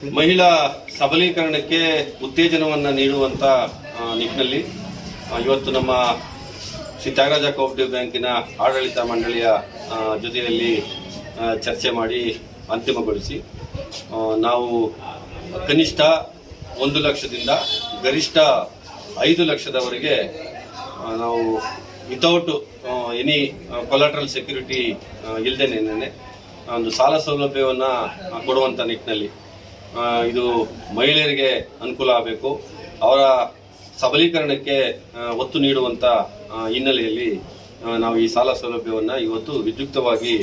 ಮಹಿಳಾ ಸಬಲೀಕರಣಕ್ಕೆ ಉತ್ತೇಜನವನ್ನು ನೀಡುವಂತ ನಿಟ್ಟಿನಲ್ಲಿ ಇವತ್ತು ನಮ್ಮ ಶ್ರೀ ತ್ಯಾಗರಾಜ ಕೋಪರೇಟಿವ್ ಬ್ಯಾಂಕಿನ ಆಡಳಿತ ಮಂಡಳಿಯ ಜೊತೆಯಲ್ಲಿ ಚರ್ಚೆ ಮಾಡಿ ಅಂತಿಮಗೊಳಿಸಿ ನಾವು ಕನಿಷ್ಠ ಒಂದು ಲಕ್ಷದಿಂದ ಗರಿಷ್ಠ ಐದು ಲಕ್ಷದವರೆಗೆ ನಾವು ವಿತೌಟ್ ಎನಿ ಕೊಲಾಟ್ರಲ್ ಸೆಕ್ಯೂರಿಟಿ ಇಲ್ಲದೇನೆ ಒಂದು ಸಾಲ ಸೌಲಭ್ಯವನ್ನು ಕೊಡುವಂಥ ನಿಟ್ಟಿನಲ್ಲಿ ಇದು ಮಹಿಳೆಯರಿಗೆ ಅನುಕೂಲ ಆಗಬೇಕು. ಅವರ ಸಬಲೀಕರಣಕ್ಕೆ ಒತ್ತು ನೀಡುವಂಥ ಹಿನ್ನೆಲೆಯಲ್ಲಿ ನಾವು ಈ ಸಾಲ ಸೌಲಭ್ಯವನ್ನು ಇವತ್ತು ವಿದ್ಯುಕ್ತವಾಗಿ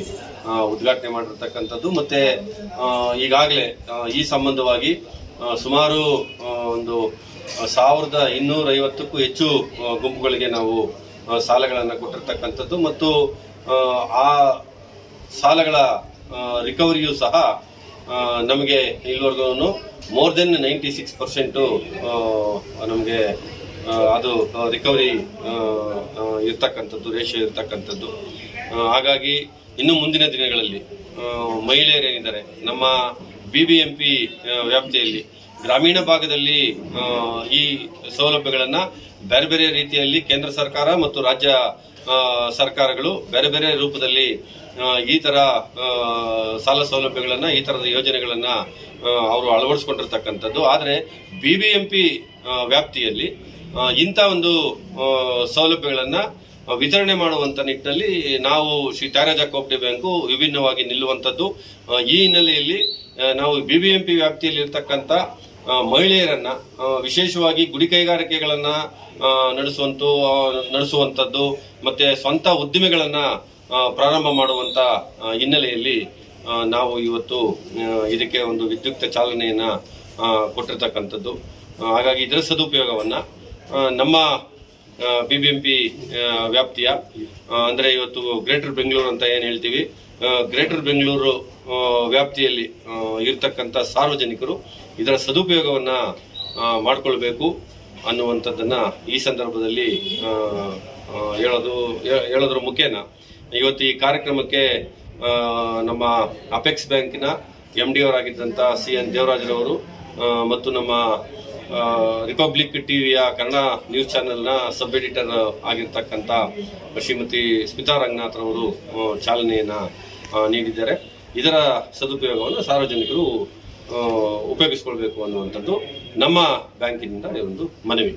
ಉದ್ಘಾಟನೆ ಮಾಡಿರ್ತಕ್ಕಂಥದ್ದು. ಮತ್ತು ಈಗಾಗಲೇ ಈ ಸಂಬಂಧವಾಗಿ ಸುಮಾರು ಒಂದು ಸಾವಿರದ ಇನ್ನೂರೈವತ್ತಕ್ಕೂ ಹೆಚ್ಚು ಗುಂಪುಗಳಿಗೆ ನಾವು ಸಾಲಗಳನ್ನು ಕೊಟ್ಟಿರ್ತಕ್ಕಂಥದ್ದು. ಮತ್ತು ಆ, ಸಾಲಗಳ ರಿಕವರಿಯೂ ಸಹ ನಮಗೆ ಇಲ್ಲಿವರೆಗೂ more than ninety six percent ನಮಗೆ ಅದು ರಿಕವರಿ ಇರ್ತಕ್ಕಂಥದ್ದು ರೇಷಿಯೋ ಇರ್ತಕ್ಕಂಥದ್ದು. ಹಾಗಾಗಿ ಇನ್ನು ಮುಂದಿನ ದಿನಗಳಲ್ಲಿ ಮಹಿಳೆಯರೇನಿದ್ದಾರೆ ನಮ್ಮ ಬಿ ಬಿ ಎಂ ಪಿ ವ್ಯಾಪ್ತಿಯಲ್ಲಿ, ಗ್ರಾಮೀಣ ಭಾಗದಲ್ಲಿ ಈ ಸೌಲಭ್ಯಗಳನ್ನು ಬೇರೆ ಬೇರೆ ರೀತಿಯಲ್ಲಿ ಕೇಂದ್ರ ಸರ್ಕಾರ ಮತ್ತು ರಾಜ್ಯ ಸರ್ಕಾರಗಳು ಬೇರೆ ಬೇರೆ ರೂಪದಲ್ಲಿ ಈ ತರ ಸಾಲ ಸೌಲಭ್ಯಗಳನ್ನು, ಈ ತರದ ಯೋಜನೆಗಳನ್ನು ಅವರು ಅಳವಡಿಸಿಕೊಂಡಿರ್ತಕ್ಕಂಥದ್ದು. ಆದರೆ ಬಿ ಬಿ ಎಂ ವ್ಯಾಪ್ತಿಯಲ್ಲಿ ಇಂಥ ಒಂದು ಸೌಲಭ್ಯಗಳನ್ನು ವಿತರಣೆ ಮಾಡುವಂಥ ನಿಟ್ಟಿನಲ್ಲಿ ನಾವು ಶ್ರೀ ತ್ಯಾಗರಾಜ ಕೋಆಪರೇಟಿವ್ ಬ್ಯಾಂಕು ವಿಭಿನ್ನವಾಗಿ ನಿಲ್ಲುವಂಥದ್ದು. ಈ ಹಿನ್ನೆಲೆಯಲ್ಲಿ ನಾವು ಬಿ ಬಿ ಎಂ ಪಿ ವ್ಯಾಪ್ತಿಯಲ್ಲಿ ಇರ್ತಕ್ಕಂಥ ಮಹಿಳೆಯರನ್ನ ವಿಶೇಷವಾಗಿ ಗುಡಿ ಕೈಗಾರಿಕೆಗಳನ್ನ ನಡೆಸುವಂತ ನಡೆಸುವಂಥದ್ದು ಮತ್ತೆ ಸ್ವಂತ ಉದ್ದಿಮೆಗಳನ್ನ ಪ್ರಾರಂಭ ಮಾಡುವಂತ ಹಿನ್ನೆಲೆಯಲ್ಲಿ ನಾವು ಇವತ್ತು ಇದಕ್ಕೆ ಒಂದು ವಿದ್ಯುಕ್ತ ಚಾಲನೆಯನ್ನ ಕೊಟ್ಟಿರ್ತಕ್ಕಂಥದ್ದು. ಹಾಗಾಗಿ ಇದರ ಸದುಪಯೋಗವನ್ನ ನಮ್ಮ ಬಿ ಬಿ ಎಂ ಪಿ ವ್ಯಾಪ್ತಿಯ. ಅಂದರೆ ಇವತ್ತು ಗ್ರೇಟರ್ ಬೆಂಗಳೂರು ಅಂತ ಏನು ಹೇಳ್ತೀವಿ? ಗ್ರೇಟರ್ ಬೆಂಗಳೂರು ವ್ಯಾಪ್ತಿಯಲ್ಲಿ ಇರ್ತಕ್ಕಂಥ ಸಾರ್ವಜನಿಕರು ಇದರ ಸದುಪಯೋಗವನ್ನು ಮಾಡಿಕೊಳ್ಬೇಕು ಅನ್ನುವಂಥದ್ದನ್ನು ಈ ಸಂದರ್ಭದಲ್ಲಿ ಹೇಳೋದು ಹೇಳೋದ್ರ ಮುಖೇನ ಇವತ್ತು ಈ ಕಾರ್ಯಕ್ರಮಕ್ಕೆ ನಮ್ಮ ಅಪೆಕ್ಸ್ ಬ್ಯಾಂಕಿನ ಎಂ ಡಿ ಅವರಾಗಿದ್ದಂಥ ಸಿ ಎನ್ ದೇವರಾಜರವರು ಮತ್ತು ನಮ್ಮ ರಿಪಬ್ಲಿಕ್ ಟಿವಿಯ ಕನ್ನಡ ನ್ಯೂಸ್ ಚಾನೆಲ್ನ ಸಬ್ ಎಡಿಟರ್ ಆಗಿರ್ತಕ್ಕಂಥ ಶ್ರೀಮತಿ ಸ್ಮಿತಾ ರಂಗನಾಥ್ ರವರು ಆ, ಚಾಲನೆಯನ್ನ ನೀಡಿದ್ದಾರೆ. ಇದರ ಸದುಪಯೋಗವನ್ನು ಸಾರ್ವಜನಿಕರು ಉಪಯೋಗಿಸಿಕೊಳ್ಬೇಕು ಅನ್ನುವಂಥದ್ದು ನಮ್ಮ ಬ್ಯಾಂಕಿನಿಂದ ಒಂದು ಮನವಿ.